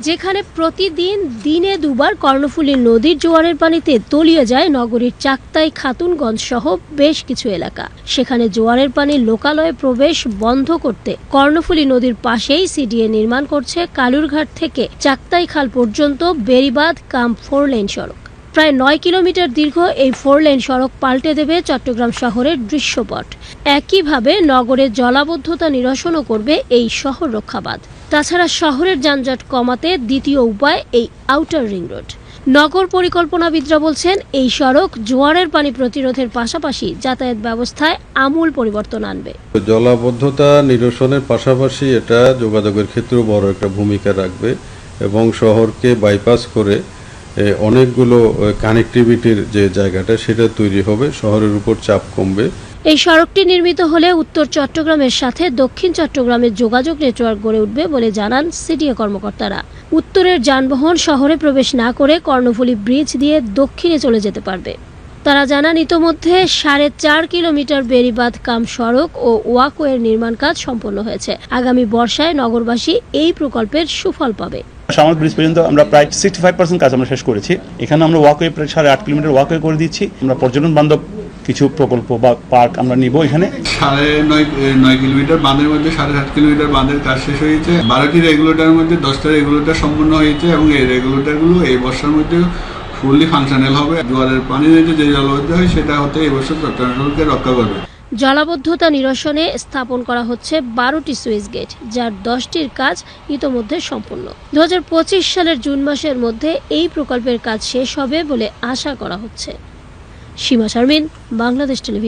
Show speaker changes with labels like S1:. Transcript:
S1: যেখানে প্রতিদিন দিনে দুবার কর্ণফুলী নদীর জোয়ারের পানিতে তলিয়ে যায় নগরীর চাকতাই খাতুনগঞ্জ সহ বেশ কিছু এলাকা। সেখানে জোয়ারের পানি লোকালয়ে প্রবেশ বন্ধ করতে কর্ণফুলী নদীর পাশেই সিডিএ নির্মাণ করছে কালুরঘাট থেকে চাকতাই খাল পর্যন্ত বেরিবাদ কাম ফোর লেন সড়ক। প্রায় নয় কিলোমিটার দীর্ঘ এই ফোর লেন সড়ক পাল্টে দেবে চট্টগ্রাম শহরের দৃশ্যপট। একইভাবে নগরের জলাবদ্ধতা নিরসনও করবে এই শহর রক্ষাবাদ। তাছাড়া শহরের যানজট কমাতে দ্বিতীয় উপায় এই আউটার রিং রোড নগর পরিকল্পনাবিদরা বলছেন, এই সড়ক জোয়ারের পানি প্রতিরোধের পাশাপাশি যাতায়াত ব্যবস্থায় আমূল পরিবর্তন আনবে।
S2: জলাবদ্ধতা নিরসনের পাশাপাশি এটা যোগাযোগের ক্ষেত্রেও বড় একটা ভূমিকা রাখবে এবং শহরকে বাইপাস করে অনেকগুলো কানেক্টিভিটির যে জায়গাটা, সেটা তৈরি হবে। শহরের উপর চাপ কমবে।
S1: এই সড়কটি নির্মিত হলে উত্তর চট্টগ্রামের সাথে দক্ষিণ চট্টগ্রামের যোগাযোগ নেটওয়ার্ক গড়ে উঠবে বলে জানান সিডিএ কর্মকর্তারা। উত্তরের যানবাহন শহরে প্রবেশ না করে কর্ণফুলী ব্রিজ দিয়ে দক্ষিণে চলে যেতে পারবে। তারা জানান, ইতোমধ্যে সাড়ে চার কিলোমিটার বেড়িবাঁধ, কাম সড়ক ও ওয়াকওয়ের নির্মাণ কাজ সম্পন্ন হয়েছে। আগামী বর্ষায় নগরবাসী এই প্রকল্পের সুফল পাবে।
S3: সামাল ব্রিজ পর্যন্ত আমরা প্রায় সিক্সটি ফাইভ পার্সেন্ট কাজ আমরা শেষ করেছি। এখানে আমরা ওয়াকওয়ে প্রায় সাড়ে আট কিলোমিটার ওয়াকওয়ে করে দিচ্ছি। আমরা পর্যটন বান্ধব কিছু প্রকল্প বা পার্ক আমরা নিব এখানে।
S4: সাড়ে নয় নয় কিলোমিটার বাঁধের মধ্যে সাড়ে সাত কিলোমিটার বাঁধের কাজ শেষ হয়েছে। বারোটি রেগুলেটারের মধ্যে দশটা রেগুলেটার সম্পূর্ণ হয়েছে এবং এই রেগুলেটারগুলো এই বর্ষার মধ্যে ফুললি ফাংশনাল হবে। জোয়ারের পানি নিয়ে যে জলবদ্ধ হয় সেটা হতে এই বছর চট্টগ্রাম রক্ষা করবে।
S1: জলাবদ্ধতা নিরসনে স্থাপন করা হচ্ছে বারোটি সুইচ গেট, যার দশটির কাজ ইতোমধ্যে সম্পন্ন দু সালের জুন মাসের মধ্যে এই প্রকল্পের কাজ শেষ হবে বলে আশা করা হচ্ছে। সীমা শারমিন, বাংলাদেশ টেলিভিশন